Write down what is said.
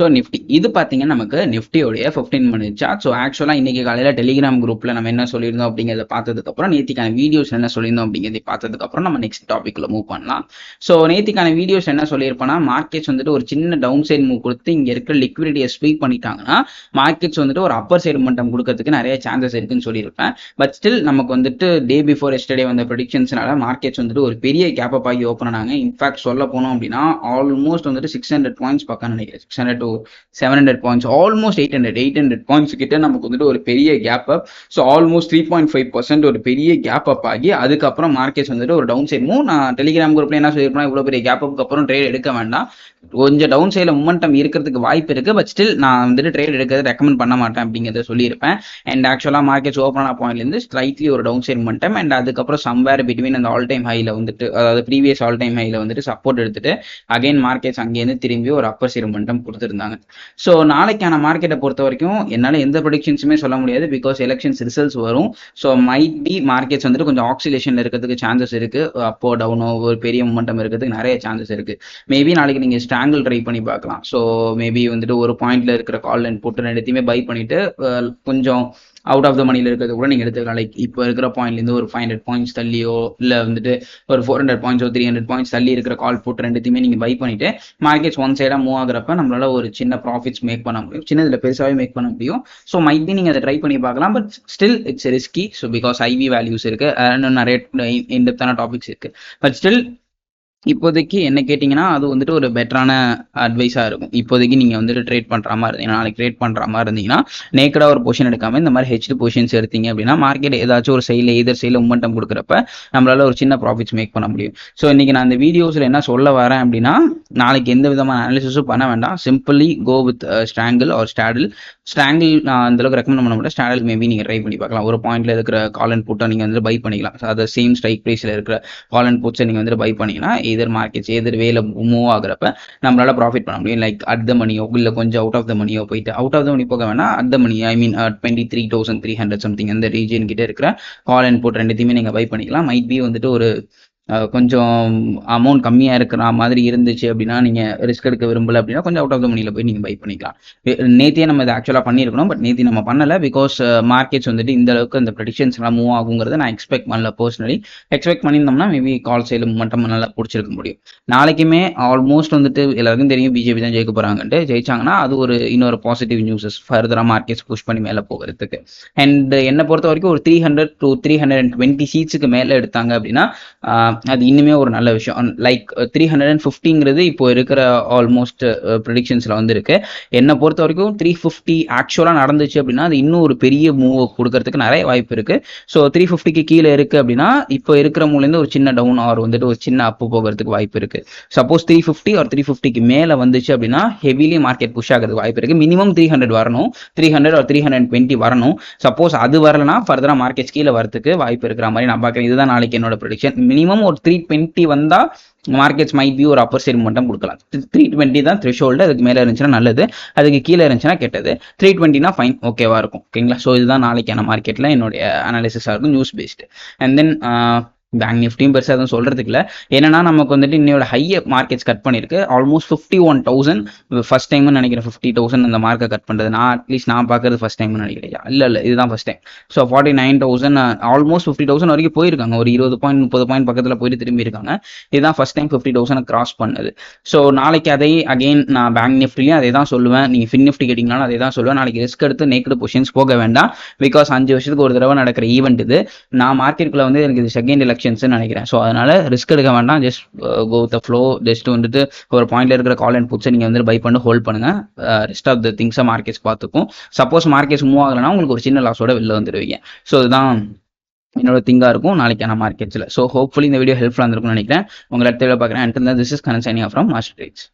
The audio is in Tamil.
ஸோ நிஃப்டி இது பார்த்தீங்கன்னா நமக்கு நிஃப்டியோடைய ஃபிஃப்டீன் மினிட் சார்ட் ஸோ ஆக்சுவலாக இன்னைக்கு காலையில் டெலிகிராம் குரூப்பில் நம்ம என்ன சொல்லியிருந்தோம் அப்படிங்கிறத பார்த்ததுக்கப்புறம் நேத்திக்கான வீடியோஸ் என்ன சொல்லியிருந்தோம் அப்படிங்கிறத பார்த்ததுக்கப்புறம் நம்ம நெக்ஸ்ட் டாப்பிக்கில் மூவ் பண்ணலாம். ஸோ நேத்திக்கான வீடியோஸ் என்ன சொல்லியிருப்போம்னா மார்க்கெட்ஸ் வந்துட்டு ஒரு சின்ன டவுன் சைடு மூவ் கொடுத்து இங்கே இருக்கிற லிக்விடிட்டியை ஸ்வீப் பண்ணிட்டாங்கன்னா மார்க்கெட்ஸ் வந்துட்டு ஒரு அப்பர் சைடு மட்டம் கொடுக்கறதுக்கு நிறைய சான்சஸ் இருக்குன்னு சொல்லியிருப்பேன். பட் ஸ்டில் நமக்கு வந்துட்டு டே பிஃபோர் எஸ்டர்டே வந்த ப்ரொடிக்ஷன்ஸ்னால மார்க்கெட்ஸ் வந்துட்டு ஒரு பெரிய கேப் அப் ஆகி ஓப்பன் ஆனாங்க. இன்ஃபேக்ட் சொல்ல போனோம் அப்படின்னா ஆல்மோஸ்ட் வந்துட்டு சிக்ஸ் ஹண்ட்ரட் பாயிண்ட்ஸ் பக்கம் நினைக்கிறேன். Six hundred to seven hundred points almost eight hundred eight hundred points கிட்ட நமக்கு வந்துட்டு ஒரு பெரிய gap up so almost three point five percent ஒரு பெரிய கேப் அப் ஆகி அதுக்கப்புறம் மார்க்கெட்ஸ் வந்துட்டு ஒரு டவுன் சைடும் நான் டெலிகிராம் குரூப்ல என்ன சொல்லியிருப்பேன் இவ்வளோ பெரிய கேப் அப்புக்கு அப்புறம் ட்ரேட் எடுக்க வேண்டாம். கொஞ்சம் டவுன் சைடில் மூமெண்டம் இருக்கிறதுக்கு வாய்ப்பு இருக்கு பட் ஸ்டில் நான் வந்துட்டு ட்ரேட் எடுக்கிறது ரெக்கமெண்ட் பண்ண மாட்டேன் அப்படிங்கிறத சொல்லியிருப்பேன். அண்ட் ஆக்சுவலாக மார்க்கெட்ஸ் ஓப்பன் ஆன பாயிண்ட்லேருந்து ஸ்லைட்லி ஒரு டவுன் சைட் மூமெண்டம் அண்ட் அதுக்கப்புறம் சம்வேர் பிட்வீன் அந்த ஆல் டைம் ஹையில் வந்துட்டு அதாவது ப்ரீவியஸ் ஆல் டைம் ஹையில் வந்துட்டு சப்போர்ட் எடுத்துட்டு அகைன் மார்க்கெட்ஸ் அங்கேருந்து திரும்பி ஒரு அப்பர் சைடு மூமெண்டம் கொடுத்துருந்தாங்க. ஸோ நாளைக்கான மார்க்கெட்டை பொறுத்த வரைக்கும் என்னால் எந்த ப்ரொடிக்ஷன்ஸுமே சொல்ல முடியாது பிகாஸ் எலெக்ஷன்ஸ் ரிசல்ட்ஸ் வரும். ஸோ மைட் பி மார்க்கெட்ஸ் வந்துட்டு கொஞ்சம் ஆக்சிலேஷன் இருக்கிறதுக்கு சான்சஸ் இருக்கு. அப்போ டவுனோ ஒரு பெரிய மூமெண்டம் இருக்கிறதுக்கு நிறைய சான்சஸ் இருக்கு. மேபி நாளைக்கு நீங்கள் ஸ்ட்ராங்கிள் ட்ரை பண்ணி பார்க்கலாம். ஸோ மேபி வந்துட்டு ஒரு பாயிண்ட்ல இருக்கிற கால் லைன் போட்டு ரெண்டுத்தையுமே பை பண்ணிட்டு கொஞ்சம் அவுட் ஆஃப் த மணியில் இருக்கிறது கூட நீங்கள் எடுத்துக்கலாம். லைக் இப்போ இருக்கிற பாயிண்ட்லேருந்து ஒரு ஃபைவ் ஹண்ட்ரட் பாயிண்ட்ஸ் தள்ளியோ இல்லை வந்துட்டு ஒரு ஃபோர் ஹண்ட்ரட் பாயிண்ட்ஸோ த்ரீ ஹண்ட்ரட் பாயிண்ட்ஸ் தள்ளி இருக்கிற கால் போட்டு ரெண்டுத்தையுமே நீங்கள் பை பண்ணிட்டு மார்க்கெட்ஸ் ஒன் சைடாக மூவ் ஆகிறப்ப நம்மளால ஒரு சின்ன ப்ராஃபிட்ஸ் மேக் பண்ண முடியும். சின்னதில் பெருசாகவே மேக் பண்ண முடியும். ஸோ மைட் பி நீங்கள் அதை ட்ரை பண்ணி பார்க்கலாம் but still it's risky so because IV values இருக்கு. இன்னும் நிறைய இன்டெப்தான டாபிக்ஸ் இருக்கு. பட் ஸ்டில் இப்போதைக்கு என்ன கேட்டிங்கன்னா அது வந்துட்டு ஒரு பெட்டரான அட்வைஸாக இருக்கும். இப்போதைக்கு நீங்கள் வந்துட்டு ட்ரேட் பண்ணுற மாதிரி இருந்தீங்கன்னா நாளைக்கு ட்ரேட் பண்ணுற மாதிரி இருந்தீங்கன்னா நேக்கடாக ஒரு பொசிஷன் எடுக்காமல் இந்த மாதிரி ஹெச்டு பொசிஷன்ஸ் எடுத்தீங்க அப்படின்னா மார்க்கெட் ஏதாச்சும் ஒரு சைடில் எதிர் சைடில் மூமெண்டம் கொடுக்குறப்ப நம்மளால ஒரு சின்ன ப்ராஃபிட்ஸ் மேக் பண்ண முடியும். ஸோ இன்றைக்கி நான் அந்த வீடியோஸில் என்ன சொல்ல வரேன் அப்படின்னா நாளைக்கு எந்த விதமான அனாலிசிஸும் பண்ண வேண்டாம். Simply go with strangle or straddle strangle நான் அந்த அளவுக்கு ரெக்கமெண்ட் பண்ண மாட்டேன். ஸ்டாடில் மேபி நீங்கள் ட்ரை பண்ணி பார்க்கலாம். ஒரு பாயிண்ட்ல இருக்கிற கால் அண்ட் புட்டை நீங்கள் வந்து பை பண்ணிக்கலாம். அதை சேம் ஸ்ட்ரைக் ப்ரைஸில் இருக்கிற கால் அண்ட் புட்ஸை நீங்கள் வந்து பை பண்ணிங்கன்னா எதிர் மார்க்கெட்ஸ் எதிர் வேலை மூவ் ஆகுறப்ப நம்மளால ப்ராஃபிட் பண்ண முடியும். லைக் அட் த மணியோ இல்லை கொஞ்சம் அவுட் ஆஃப் த மணியோ போயிட்டு அவுட் ஆஃப் த மணி போக வேணா at the money I mean twenty three thousand three hundred something அந்த ரீஜன் கிட்ட இருக்கிற கால் அண்ட் புட் ரெண்டுத்தையுமே நீங்கள் பை பண்ணிக்கலாம். மைட் பி வந்துட்டு ஒரு கொஞ்சம் அமௌண்ட் கம்மியாக இருக்கிற மாதிரி இருந்துச்சு அப்படின்னா நீங்கள் ரிஸ்க் எடுக்க விரும்பல அப்படின்னா கொஞ்சம் அவுட் ஆஃப் த மணியில் போய் நீங்கள் பை பண்ணிக்கலாம். நேத்தியே நம்ம இதை ஆக்சுவலாக பண்ணியிருக்கணும் பட் நேத்தி நம்ம பண்ணல பிகாஸ் மார்க்கெட்ஸ் வந்துட்டு இந்த அளவுக்கு அந்த ப்ரெடிக்ஷன்ஸ் எல்லாம் மூவ் ஆகுங்கிறத நான் எக்ஸ்பெக்ட் பண்ணல பர்சனலி எக்ஸ்பெக்ட் பண்ணியிருந்தோம்னா மேபி கால் சைடில் மட்டும் நல்லா பிடிச்சிருக்க முடியும். நாளைக்குமே ஆல்மோஸ்ட் வந்துட்டு எல்லாருக்கும் தெரியும் பிஜேபி தான் ஜெயிக்க போகிறாங்கன்ட்டு ஜெயிச்சாங்கன்னா அது ஒரு இன்னொரு பாசிட்டிவ் நியூஸஸ் ஃபர்தராக மார்க்கெட்ஸ் புஷ் பண்ணி மேலே போகிறதுக்கு. அண்ட் என்னை பொறுத்த வரைக்கும் ஒரு three hundred to three hundred and twenty சீட்ஸுக்கு மேலே எடுத்தாங்க அப்படின்னா அது இன்னுமே ஒரு நல்ல விஷயம். லைக் த்ரீ ஹண்ட்ரட் அண்ட் ஃபிஃப்டிங்கிறது இப்போ இருக்கிற ஆல்மோஸ்ட் ப்ரிடிக்ஷன்ஸில் வந்து இருக்கு என்னை பொறுத்த வரைக்கும் த்ரீ ஃபிஃப்டி ஆக்சுவலாக நடந்துச்சு அப்படின்னா அது இன்னும் ஒரு பெரிய மூவ் கொடுக்கறதுக்கு நிறைய வாய்ப்பு இருக்கு. ஸோ த்ரீ ஃபிஃப்டிக்கு கீழே இருக்கு அப்படின்னா இப்போ இருக்கிற மூலேருந்து ஒரு சின்ன டவுன் ஆர் வந்துட்டு ஒரு சின்ன அப்பு போகிறதுக்கு வாய்ப்பு இருக்கு. சப்போஸ் த்ரீ ஃபிஃப்டி ஒரு த்ரீ ஃபிஃப்டிக்கு மேலே வந்துச்சு அப்படின்னா ஹெவிலி மார்க்கெட் புஷ் ஆகிறதுக்கு வாய்ப்பு இருக்கு. மினிமம் த்ரீ ஹண்ட்ரட் வரணும். த்ரீ ஹண்ட்ரட் ஒரு த்ரீ ஹண்ட்ரட் டுவெண்ட்டி வரணும். சப்போஸ் அது வரலனா ஃபர்தராக மார்க்கெட் கீழே வரதுக்கு வாய்ப்பு இருக்கிற மாதிரி நான் பார்க்குறேன். இதுதான் நாளைக்கு என்னோட ப்ரொடிக்ஷன் மினிமம் ஒரு த்ரீ டுவெண்ட்டி வந்தால் மார்க்கெட்ஸ் மைட் பி ஒரு அப்பர் சைடு மட்டும் கொடுக்கலாம். த்ரீ டுவெண்ட்டி தான் த்ரெஷோல்டு அதுக்கு மேலே இருந்துச்சுன்னா நல்லது அதுக்கு கீழே இருந்துச்சுன்னா கெட்டது. த்ரீ டுவெண்ட்டினா ஃபைன் ஓகேவா இருக்கும். ஓகேங்களா? ஸோ இதுதான் நாளைக்கான மார்க்கெட்டில் என்னுடைய அனாலிசிஸாக இருக்கும் news based and then bank நிஃப்டியும் பெருசாக எதுவும் சொல்கிறதுக்கு இல்லை. என்னன்னா நமக்கு வந்துட்டு இன்னையோட ஹைய மார்க்கெட்ஸ் கட் பண்ணியிருக்கு almost fifty one thousand first டைம்னு நினைக்கிறேன். ஃபிஃப்டி தௌசண்ட் அந்த மார்க்கை கட் பண்ணுறது நான் அட்லீஸ்ட் நான் பார்க்கறது ஃபர்ஸ்ட் டைம்னு நினைக்கிறேன். இல்லை இல்லை இதுதான் first time so forty nine thousand almost fifty thousand வரைக்கும் போயிருக்காங்க. ஒரு இருபது பாயிண்ட் முப்பது பாயிண்ட் பக்கத்தில் போயிட்டு திரும்பி இருக்காங்க இதுதான் first time fifty thousand cross பண்ணது. ஸோ நாளைக்கு அதை அகைன் நான் பேங்க் நிஃப்டிலையும் அதே தான் சொல்லுவேன். நீங்கள் ஃபின் நிஃப்டி கேட்டிங்கனாலும் அதே தான் சொல்லுவேன். நாளைக்கு ரிஸ்க் எடுத்து நேக்கடு பொசிஷன்ஸ் போக வேண்டாம். பிகாஸ் அஞ்சு வருஷத்துக்கு ஒரு தடவை நடக்கிற ஈவெண்ட் இது. நான் மார்க்கெட்டுக்குள்ள வந்து எனக்கு இது செகண்ட் எலெக்ஷன்ஸ் நினைக்கிறேன். ஸோ அதனால ரிஸ்க் எடுக்க வேண்டாம். Just go the flow just வந்துட்டு ஒரு பாயிண்ட்ல இருக்கிற கால் அண்ட் புட்ஸை நீங்கள் வந்து பை பண்ணி ஹோல்ட் பண்ணுங்க. ரெஸ்ட் ஆஃப் த திங்ஸை மார்க்கெட்ஸ் பார்த்துக்கும். சப்போஸ் மார்க்கெட்ஸ் மூவ் ஆகலைன்னா உங்களுக்கு ஒரு சின்ன லாஸோட வெளில வந்துடுவீங்க ஸோ இதுதான் என்னோட திங்காக இருக்கும். நாளைக்கான மார்க்கெட்ஸில் ஸோ ஹோப்ஃபுல்லி இந்த வீடியோ ஹெல்ப்ஃபுல்லாக இருந்திருக்கும்னு நினைக்கிறேன். உங்களை அடுத்த பார்க்குறேன். And this is Kanan signing from master trades